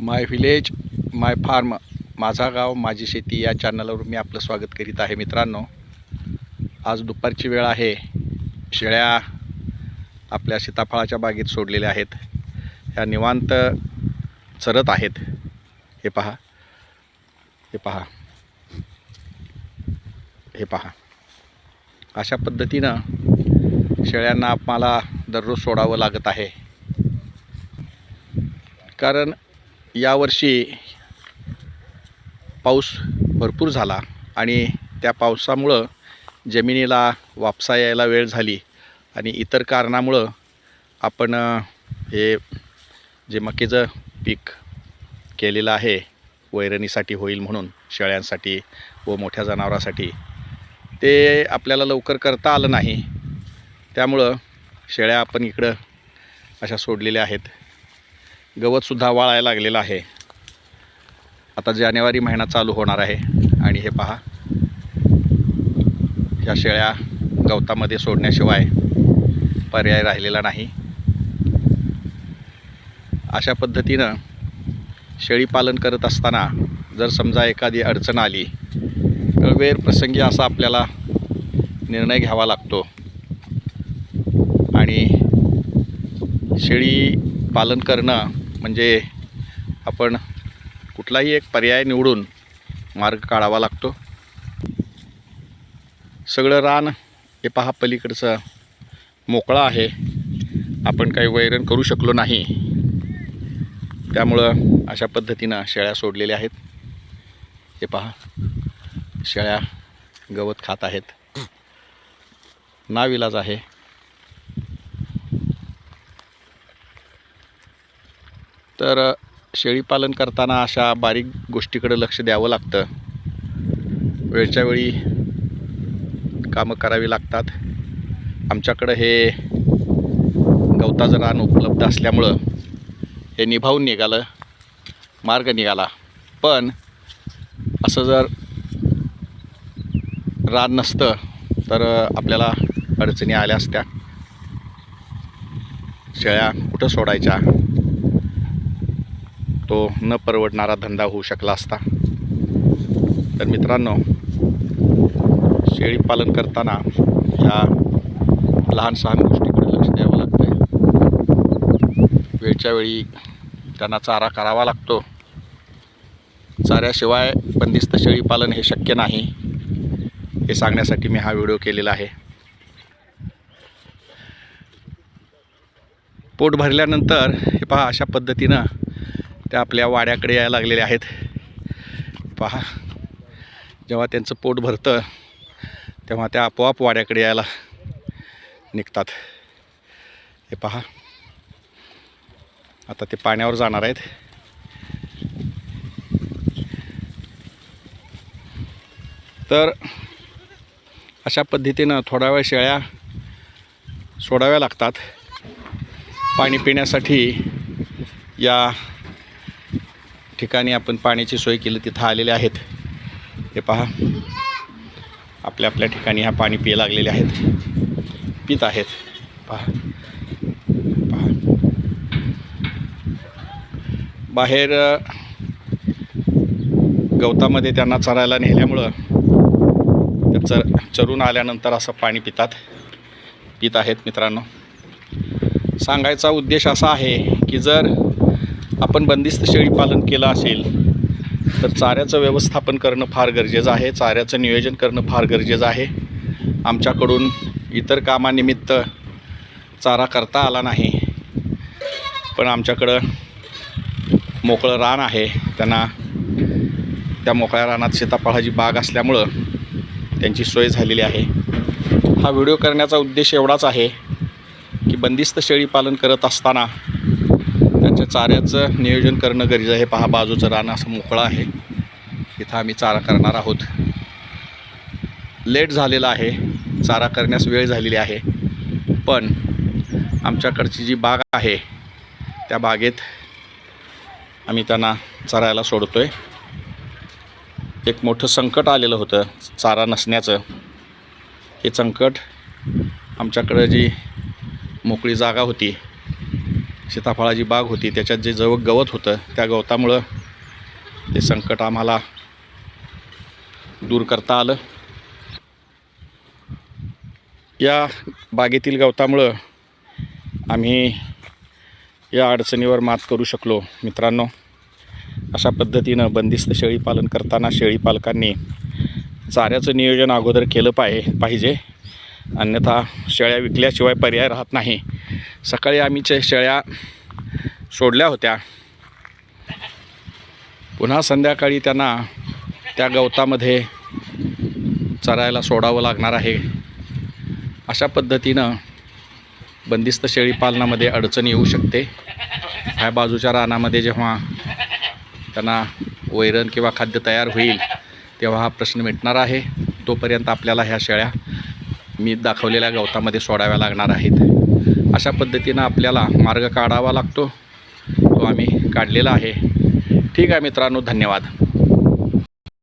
माय village माय form माझा गाव माझी शेती या चॅनलवर मी आपलं स्वागत करीत आहे मित्रांनो. आज दुपारची वेळ आहे. शेळ्या आपल्या सीताफळाच्या बागेत सोडलेल्या आहेत. ह्या निवांत चरत आहेत. हे पहा. हे पहा. हे पहा. अशा पद्धतीनं शेळ्यांना आम्हाला दररोज सोडावं लागत आहे. कारण यावर्षी पाऊस भरपूर झाला आणि त्या पावसामुळं जमिनीला वापसा यायला वेळ झाली आणि इतर कारणामुळं आपण हे जे मकेचं पीक केलेलं आहे वैरणीसाठी होईल म्हणून शेळ्यांसाठी व मोठ्या जनावरासाठी ते आपल्याला लवकर करता आलं नाही. त्यामुळं शेळ्या आपण इकडं अशा सोडलेल्या आहेत. गवतसुद्धा वाळायला लागलेलं आहे. आता जानेवारी महिना चालू होणार आहे. आणि हे पहा. ह्या शेळ्या गवतामध्ये सोडण्याशिवाय पर्याय राहिलेला नाही. अशा पद्धतीनं शेळी पालन करत असताना जर समजा एखादी अडचण आली तर वेळ प्रसंगी असा आपल्याला निर्णय घ्यावा लागतो. आणि शेळी पालन करणं म्हणजे आपण कुठलाही एक पर्याय निवडून मार्ग काढावा लागतो. सगळं रान हे पहा पलीकडचं मोकळं आहे. आपण काही वैरण करू शकलो नाही. त्यामुळं अशा पद्धतीनं शेळ्या सोडलेल्या आहेत. हे पहा शेळ्या गवत खात आहेत. नाविलाज आहे. तर शेळीपालन करताना अशा बारीक गोष्टीकडे लक्ष द्यावं लागतं. वेळच्या वेळी कामं करावी लागतात. आमच्याकडं हे गवताचं रान उपलब्ध असल्यामुळं हे निभावून निघालं मार्ग निघाला. पण असं जर रान नसतं तर आपल्याला अडचणी आल्या असत्या. शेळ्या कुठं सोडायच्या? तो न परवडणारा धंदा होऊ शकला असता. तर मित्रांनो शेळी पालन करताना ह्या लहान सहान गोष्टीकडे लक्ष द्यावं लागतं वेळच्या वेळी त्यांना चारा करावा लागतो. चाऱ्याशिवाय बंदिस्त शेळी पालन हे शक्य नाही हे सांगण्यासाठी मी हा व्हिडिओ केलेला आहे. पोट भरल्यानंतर हे पहा अशा पद्धतीनं त्या आपल्या वाड्याकडे यायला लागलेल्या आहेत. पहा. जेव्हा त्यांचं पोट भरतं तेव्हा त्या आपोआप वाड्याकडे यायला निघतात. हे पहा. आता ते पाण्यावर जाणार आहेत. तर अशा पद्धतीनं थोडा वेळ शेळ्या सोडाव्या लागतात. पाणी पिण्यासाठी या ठिकाणी आपण पाण्याची सोय केली तिथं आलेले आहेत. हे पहा. आपल्या आपल्या ठिकाणी ह्या पाणी पिय लागलेले आहेत. पित आहेत. पहा. पहा. बाहेर गवतामध्ये त्यांना चरायला नेल्यामुळं ते चर चरून आल्यानंतर असं पाणी पितात. पित आहेत मित्रांनो. सांगायचा उद्देश असा आहे की जर आपण बंदिस्त शेळी पालन केलं असेल तर चाऱ्याचं व्यवस्थापन करणं फार गरजेचं आहे. चाऱ्याचं नियोजन करणं फार गरजेचं आहे. आमच्याकडून इतर कामानिमित्त चारा करता आला नाही. पण आमच्याकडं मोकळं रान आहे. त्यांना त्या मोकळ्या रानात सीताफळाची बाग असल्यामुळं त्यांची सोय झालेली आहे. हा व्हिडिओ करण्याचा उद्देश एवढाच आहे की बंदिस्त शेळी पालन करत असताना त्यांच्या चाऱ्याचं नियोजन करणं गरजेचं आहे. पहा बाजूचं रान असं मोकळं आहे. इथं आम्ही चारा करणार आहोत. लेट झालेला आहे. चारा करण्यास वेळ झालेली आहे. पण आमच्याकडची जी बाग आहे त्या बागेत आम्ही त्यांना चरायला सोडतो आहे एक मोठं संकट आलेलं होतं चारा नसण्याचं. हे संकट आमच्याकडं जी मोकळी जागा होती सीताफळाची बाग होती. त्याच्यात जे जवळ गवत होतं त्या गवतामुळं ते संकट आम्हाला दूर करता आलं. या बागेतील गवतामुळं आम्ही या अडचणीवर मात करू शकलो. मित्रांनो अशा पद्धतीनं बंदिस्त शेळीपालन करताना शेळीपालकांनी चाऱ्याचं नियोजन अगोदर केलं पाहिजे पाहिजे. अन्यथा शेळ्या विकल्याशिवाय पर्याय राहत नाही. सकाळी आम्ही शेळ्या सोडल्या होत्या. पुन्हा संध्याकाळी त्यांना त्या गवतामध्ये चरायला सोडावं लागणार आहे. अशा पद्धतीनं बंदिस्त शेळी पालनामध्ये अडचण येऊ शकते. ह्या बाजूच्या रानामध्ये जेव्हा त्यांना वैरण किंवा खाद्य तयार होईल तेव्हा हा प्रश्न मिटणार आहे. तोपर्यंत आपल्याला ह्या शेळ्या मी दाखवलेल्या गवतामध्ये सोडाव्या लागणार आहेत. अशा पद्धतीनं आपल्याला मार्ग काढावा लागतो. तो आम्ही काढलेला आहे. ठीक आहे मित्रांनो धन्यवाद.